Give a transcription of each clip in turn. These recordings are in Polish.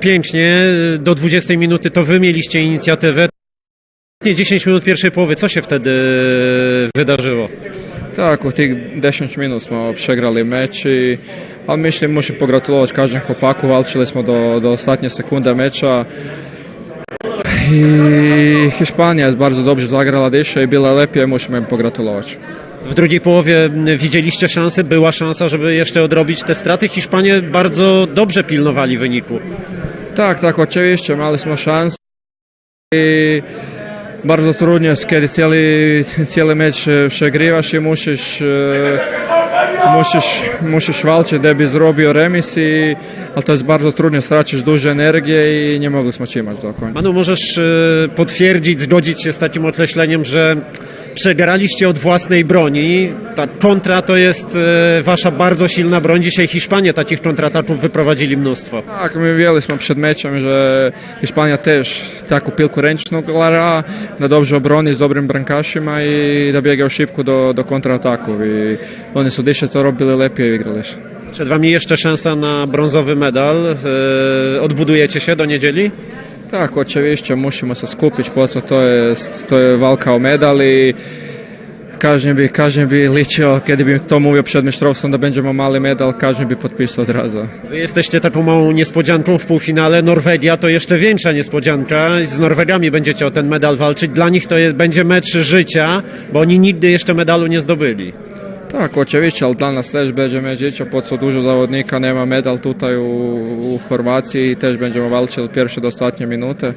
pięknie, do 20 minuty to wy mieliście inicjatywę. 10 minut pierwszej połowy, co się wtedy wydarzyło? Tak, u tih 10 minut smo przegrali meč, i, ali myślę, muszę pogratulować każdemu chłopaku, walczyli smo do, do ostatnie sekunde mecza. I Hiszpania jest bardzo dobrze zagrała dzisiaj była lepiej, musimy im pogratulować. W drugiej połowie m, widzieliście szansę, była szansa, żeby jeszcze odrobić te straty. Hiszpanie bardzo dobrze pilnowali wyniku. Tak, tak, oczywiście, mali smo šanse i bardzo trudno jest, kiedy cijeli, cijeli mecz e, przegrywasz i musisz, e, musisz, musisz walczyć, da bi zrobio remis, i, ali to jest bardzo trudno, stracisz dużo energii i nie mogli smo čimać do końca. Manu, możesz e, potwierdzić, zgodzić się z takim określeniem, że przegraliście od własnej broni. Ta kontra to jest e, wasza bardzo silna broń. Dzisiaj Hiszpanie takich kontrataków wyprowadzili mnóstwo. Tak, mi wiedzieli smo przed meczem, że Hiszpania też taką piłkę ręczną gra, da dobrze obroni z dobrym brankašima i da biegał szybko do, do kontrataków i oni su dzisiaj to robili lepiej i igrali. su. Przed wami jeszcze szansa na brązowy medal. E, Odbudujecie się do niedzieli? Tak, oczywiście musimy se skupić, po co to jest, to je walka o medal i każdy bi, każdy bi ličio, kiedy bi to mówił przed mistrzostwem, da będziemy mali medal, każdy bi podpisał od razu. Wy jesteście taką małą niespodzianką w półfinale. Norwegia to jeszcze większa niespodzianka. Z Norwegami będziecie o ten medal walczyć. Dla nich to jest, będzie mecz życia, bo oni nigdy jeszcze medalu nie zdobyli. Tako će više, ali danas tež beđe međića pod su dužo zavodnika, nema medal tutaj u, u Horvaciji i tež beđemo valčili pjerše do ostatnje minute.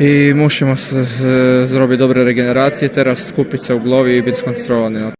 I musimo se zrobiti dobre regeneracije, teraz skupiti se u glovi i biti skoncentrovani.